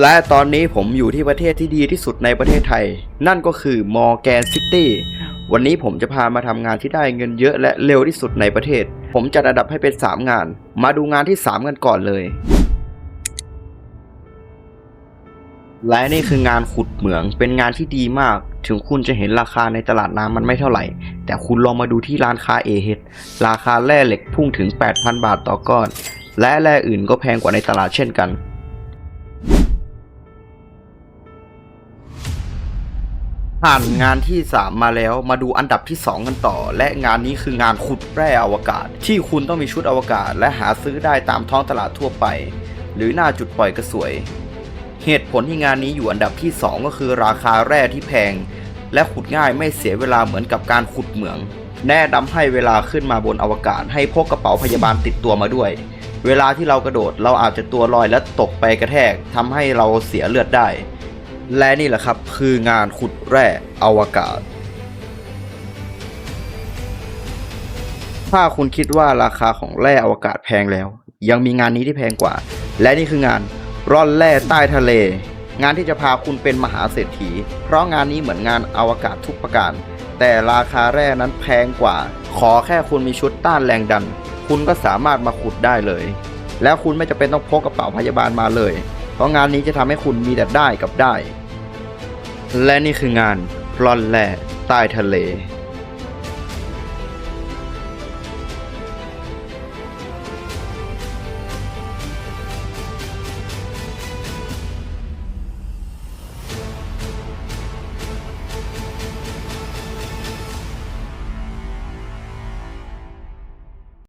และตอนนี้ผมอยู่ที่ประเทศที่ดีที่สุดในประเทศไทย นั่นก็คือมอร์แกนซิตี้วันนี้ผมจะพามาทำงานที่ได้เงินเยอะและเร็วที่สุดในประเทศ ผมจัดอันดับให้เป็น 3 งาน มาดูงานที่ 3 กันก่อนเลย และนี่คืองานขุดเหมืองเป็นงานที่ดีมาก ถึงคุณจะเห็นราคาในตลาดน้ำมันไม่เท่าไหร่ แต่คุณลองมาดูที่ร้านค้าเอเฮดราคาแร่เหล็กพุ่งถึง 8,000 บาทต่อก้อน และแร่อื่นก็แพงกว่าในตลาดเช่นกัน ผ่านงานที่ 3 มาแล้วมาดูอันดับที่ 2 กันต่อ และงานนี้คืองานขุดแร่อวกาศ ที่คุณต้องมีชุดอวกาศ และหาซื้อได้ตามท้องตลาดทั่วไป หรือหน้าจุดปล่อยกระสวย เหตุผลที่งานนี้อยู่อันดับที่ 2 ก็คือราคาแร่ที่แพง และขุดง่ายไม่เสียเวลาเหมือนกับการขุดเหมือง แนะนำให้เวลาขึ้นมาบนอวกาศ ให้พกกระเป๋าพยาบาลติดตัวมาด้วย เวลาที่เรากระโดดเราอาจจะตัวลอยและตกไปกระแทกทำให้เราเสียเลือดได้ และนี่แหละครับคืองานขุดแร่อวกาศ ถ้าคุณคิดว่าราคาของแร่อวกาศแพงแล้ว ยังมีงานนี้ที่แพงกว่า และนี่คืองานร่อนแร่ใต้ทะเล งานที่จะพาคุณเป็นมหาเศรษฐี เพราะงานนี้เหมือนงานอวกาศทุกประการ แต่ราคาแร่นั้นแพงกว่า ขอแค่คุณมีชุดต้านแรงดัน คุณก็สามารถมาขุดได้เลย แล้วคุณไม่จำเป็นต้องพกกระเป๋าพยาบาลมาเลย เพราะงานนี้จะทำให้คุณมีแต่ได้กับได้ และนี่คืองานร่อนแร่ใต้ทะเล